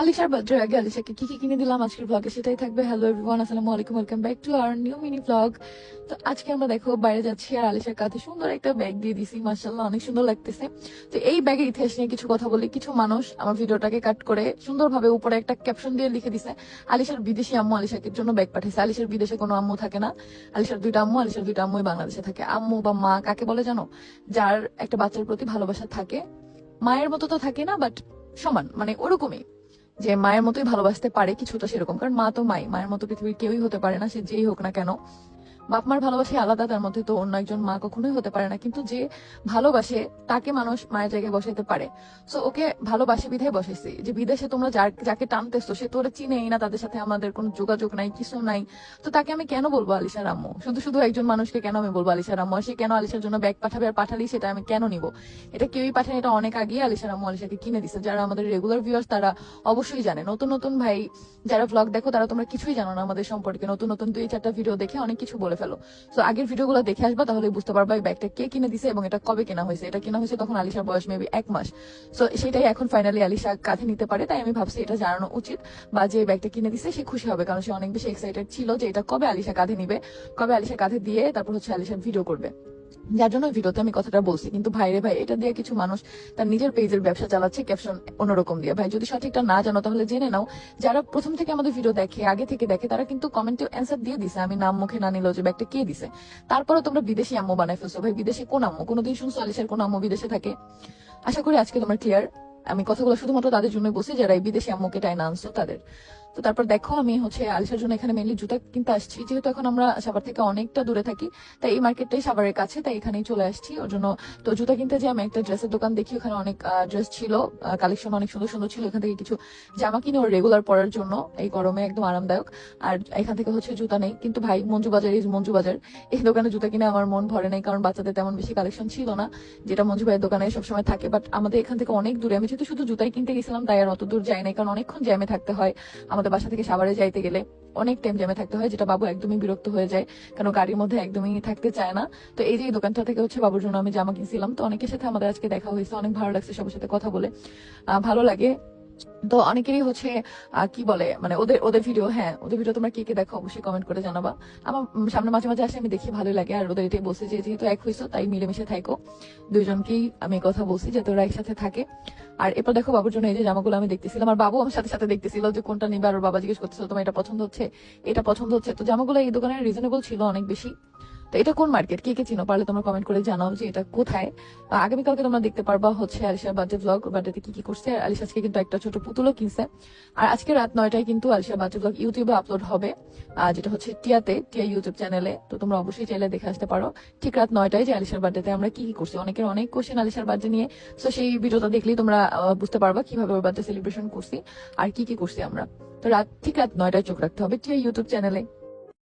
আলিশার birthday আগে আলিশাকে কি কি কিনে দিলাম আজকের ব্লগে সেটাই থাকবে। হ্যালো এভরিওয়ান আসসালামু আলাইকুম welcome back to our new mini blog তো আজকে আমরা দেখো বাইরে যাচ্ছি আর আলিশার কাছে সুন্দর একটা ব্যাগ দিয়ে দিছি। মার্শাল্লাহ অনেক সুন্দর লাগতেছে। তো এই ব্যাগের ইতিহাস নিয়ে কিছু কথা বলি। কিছু মানুষ আমার ভিডিওটাকে কাট করে সুন্দরভাবে উপরে একটা ক্যাপশন দিয়ে লিখে দিছে, আলিশার বিদেশি আম্মু আলিশাকে জন্য ব্যাগ পাঠিয়েছে আলিশার বিদেশে কোনো আম্মু থাকে না। আলিশার দুইটা আম্মু, আলিশার দুইটা আম্মুই বাংলাদেশে থাকে। আম্মু বা মা, কাকে বলে জানো? যার একটা বাচ্চার প্রতি ভালোবাসা থাকে। মায়ের মতো তো থাকে না বাট সমান মানে ওরকমই। যে মায়ের মতোই ভালোবাসতে পারে কিছুটা সেরকম। কারণ মা তো মাই, মায়ের মতো পৃথিবীর কেউই হতে পারে না, সে যেই হোক না কেন। বাপ মার ভালোবাসে আলাদা, তার মধ্যে তো অন্য একজন মা কখনোই হতে পারে না। কিন্তু যে ভালোবাসে, তাকে মানুষ মায়ের জায়গায় বসাইতে পারে। সো ওকে ভালোবাসে, বিধায় বসাইছি। যে বিদেশে তোমরা যাকে টানতেছো, সে তোরে চিনেই না, তাদের সাথে আমাদের কোনো যোগাযোগ নাই, কিছু নাই। তো তাকে আমি কেন বলব আলিশার আম্মু? শুধু শুধু একজন মানুষকে কেন আমি বলব আলিশার আম্মু? সে কেন আলিশার জন্য ব্যাগ পাঠাবে আর পাঠালি, সেটা আমি কেন নিব? এটা কেউই পাঠায় এটা অনেক আগে আলিশার আম্মু আলিশাকে কিনে দিছে। যারা আমাদের রেগুলার ভিউয়ার্স তারা অবশ্যই জানে। নতুন নতুন ভাই, যারা ব্লগ দেখো, তারা তোমরা কিছুই জানো না আমাদের সম্পর্কে। নতুন নতুন দুই, চারটা ভিডিও দেখে অনেক কিছু বলে ফেলো। সো আগের ভিডিওগুলো দেখে আসবা তাহলে বুঝতে পারবা এই ব্যাগটা কে কিনে দিছে এবং এটা কবে কেনা হয়েছে। এটা কেনা হয়েছে তখন আলিশার বয়স মেবি এক মাস। সো সেটাই এখন ফাইনালি আলিশা কাঁধে নিতে পারে, তাই আমি ভাবছি এটা জানানো উচিত বা যে ব্যাগটা কিনে দিছে, সে খুশি হবে, কারণ সে অনেক বেশি এক্সাইটেড ছিল যে এটা কবে আলিশা কাঁধে নিবে। কবে আলিশা কাঁধে দিয়ে তারপর হচ্ছে আলিশা ভিডিও করবে। যার জন্য ভিডিওতে আমি কথাটা বলছি, কিন্তু ভাইরে ভাই, এটা দিয়ে কিছু মানুষ তার নিজের পেজের ব্যবসা চালাচ্ছে ক্যাপশন অন্যরকম দিয়ে। ভাই, যদি সঠিকটা না জানো, তাহলে জেনে নাও, যারা প্রথম থেকে আমাদের ভিডিও দেখে, আগে থেকে দেখে, তারা কিন্তু কমেন্টে অ্যান্সার দিয়ে দিছে, আমি নাম মুখে না নিলেও যে ব্যাগটা কে দিছে? তারপরে তোমরা বিদেশি আম্মু বানাই ফেলছো। ভাই, বিদেশে কোন আম্মু? কোনোদিন শুনছো আলিশের কোন আম্মু বিদেশে থাকে? আশা করি আজকে তোমার ক্লিয়ার আমি কথাগুলো শুধুমাত্র তাদের জন্য বলছি, যারা এই বিদেশি আম্মুকে টাইনা আনছো, তাদের। তো তারপর দেখো আমি হচ্ছে আলিশার জন্য এখানে মেনলি জুতা কিনতে আসছি। যেহেতু এখন আমরা সাভার থেকে অনেকটা দূরে থাকি, তাই এই মার্কেটটাই সাভারের কাছে, তাই এখানেই চলে আসছি। ওর জন্য তো জুতা কিনতে যে আমি একটা ড্রেসের দোকান দেখি, ওখানে অনেক ড্রেস ছিল কালেকশন অনেক সুন্দর সুন্দর ছিল। এখান থেকে কিছু জামা কিনে ওর রেগুলার পরার জন্য, এই গরমে একদম আরামদায়ক। আর এখান থেকে হচ্ছে জুতা নেই। কিন্তু ভাই, মঞ্জু বাজার, এই মঞ্জু বাজার, এই দোকানে জুতা কিনে আমার মন ভরে নাই। কারণ বাচ্চাদের তেমন বেশি কালেকশন ছিল না, যেটা মঞ্জু ভাইয়ের দোকানে সবসময় থাকে। বাট আমাদের এখান থেকে অনেক দূরে, আমি যেহেতু শুধু জুতাই কিনতে গেছিলাম, তাই আর অত দূর যাই নাই। কারণ অনেকক্ষণ জ্যামে থাকতে হয় আমাদের বাসা থেকে সাভারে যাইতে গেলে অনেক টাইম জ্যামে থাকতে হয়, যেটা বাবু একদমই বিরক্ত হয়ে যায়, কারণ গাড়ির মধ্যে একদমই থাকতে চায় না। তো এই যে দোকানটা থেকে হচ্ছে বাবুর জন্য আমি জামা কিনছিলাম। তো অনেকের সাথে আমাদের আজকে দেখা হয়েছে, অনেক ভালো লাগছে সবার সাথে কথা বলে। ভালো লাগে। তো অনেকেরই হচ্ছে কি বলে মানে ওদের ওদের ভিডিও হ্যাঁ ওদের ভিডিও তোমরা কে কে দেখো অবশ্যই কমেন্ট করে জানাবা। আমার সামনে মাঝে মাঝে আসে, আমি দেখি ভালোই লাগে, আর ওদের এটাই বলছে যে যেহেতু এক হয়েছো তাই মিলেমিশে থাকো দুইজনকেই আমি কথা বলছি যে তোরা একসাথে থাকে। আর এরপর দেখো বাবুর জন্য এই যে জামাগুলো আমি দেখতেছিলাম আমার বাবু আমার সাথে সাথে দেখতেছিল যে কোনটা নিবে, আর বাবা জিজ্ঞেস করতেছিল, তোমার এটা পছন্দ হচ্ছে, এটা পছন্দ হচ্ছে। তো জামাগুলো এই দোকানে রিজনেবল ছিল অনেক বেশি। তো এটা কোন মার্কেট কে কে চিনো? পারলে তোমরা কমেন্ট করে জানাও যে এটা কোথায়। আগামীকালকে তোমরা দেখতে পারবা হচ্ছে আলিশার বার্থডে ব্লগ বার্থডেতে কি কি করছে। আর আলিশা আজকে কিন্তু একটা ছোট পুতুলও কিনছে। আর আজকে রাত নয়টায় কিন্তু আলিশার বার্থডে ব্লগ ইউটিউবে আপলোড হবে যেটা হচ্ছে টিয়াতে, টিয়া ইউটিউব চ্যানেলে তো তোমরা অবশ্যই চাইলে দেখে আসতে পারো। ঠিক রাত নয়টায় যে আলিশার বার্থডেতে আমরা কি কি করছি? অনেকের অনেক কোশ্চেন আলিশার বার্থডে নিয়ে। তো সেই ভিডিওটা দেখলেই তোমরা বুঝতে পারবা কীভাবে ওর বার্থডে সেলিব্রেশন করছি। আর কি কি করছি আমরা? তো রাত, ঠিক রাত নয়টায় চোখ রাখতে হবে টিয়া ইউটিউব চ্যানেলে